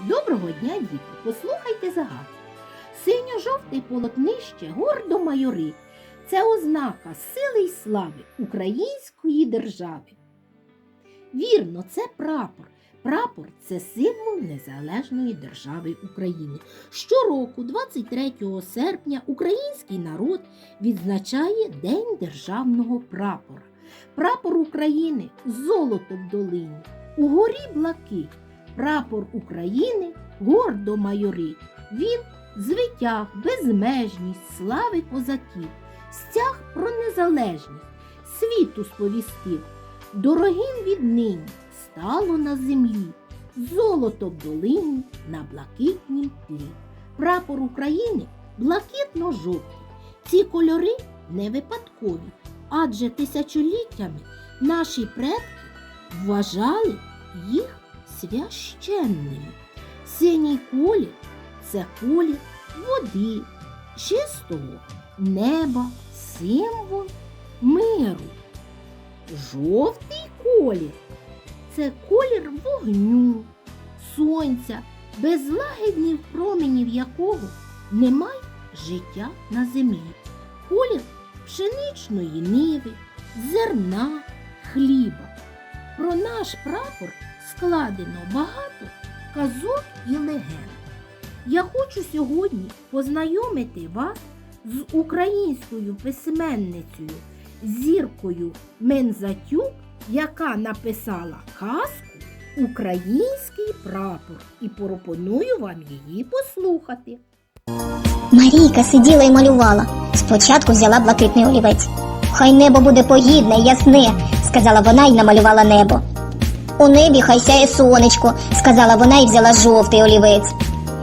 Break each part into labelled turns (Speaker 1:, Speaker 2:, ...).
Speaker 1: Доброго дня, діти! Послухайте загадку. Синьо-жовтий полотнище гордо майорить. Це ознака сили й слави української держави. Вірно, це прапор. Прапор це символ незалежної держави України. Щороку, 23 серпня, український народ відзначає День державного прапора. Прапор України золото в долині, угорі блакить. Прапор України гордо майорить. Він звитяг, безмежність, слави козаків, стяг про незалежність, світу сповістив. Дорогим віднині стало на землі, золото в долині на блакитнім тлі. Прапор України блакитно-жовтий. Ці кольори не випадкові, адже тисячоліттями наші предки вважали їх священними. Синій колір це колір води, чистого неба, символ миру. Жовтий колір це колір вогню, сонця, без лагідних променів якого немає життя на землі. Колір пшеничної ниви, зерна, хліба. Про наш прапор складено багато казок і легенд. Я хочу сьогодні познайомити вас з українською письменницею Зіркою Мензатюк, яка написала казку Український прапор і пропоную вам її послухати.
Speaker 2: Марійка сиділа і малювала. Спочатку взяла блакитний олівець. Хай небо буде погідне, ясне, сказала вона і намалювала небо. У небі хай сяє сонечко, сказала вона і взяла жовтий олівець.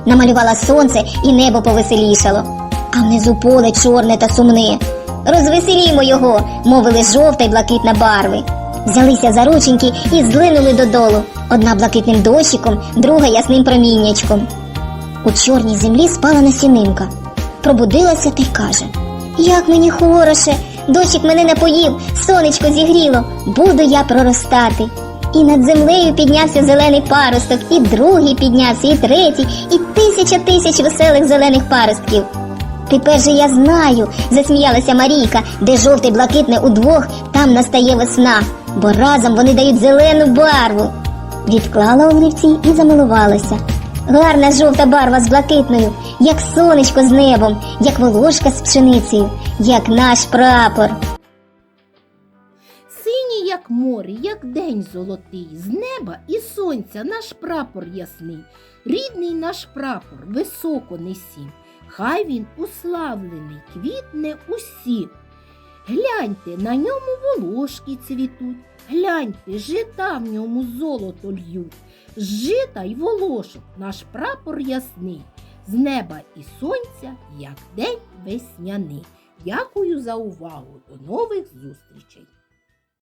Speaker 2: Намалювала сонце і небо повеселішало. А внизу поле чорне та сумне. Розвеселімо його, мовили жовта й блакитна барви. Взялися за рученьки і злинули додолу. Одна блакитним дощиком, друга ясним проміннячком. У чорній землі спала насінинка. Пробудилася та й каже: Як мені хороше, дощик мене напоїв, сонечко зігріло, буду я проростати. І над землею піднявся зелений паросток, і другий піднявся, і третій, і тисяча тисяч веселих зелених паростків. Тепер же я знаю, засміялася Марійка, де жовте й блакитне удвох, там настає весна, бо разом вони дають зелену барву. Відклала олівці і замилувалася. Гарна жовта барва з блакитною, як сонечко з небом, як волошка з пшеницею, як наш прапор.
Speaker 1: Як море, як день золотий, з неба і сонця наш прапор ясний, рідний наш прапор високо несім. Хай він уславлений, квітне усім. Гляньте, на ньому волошки цвітуть, гляньте, жита в ньому золото льють. З жита й волошок наш прапор ясний, з неба і сонця, як день весняний. Дякую за увагу. До нових зустрічей!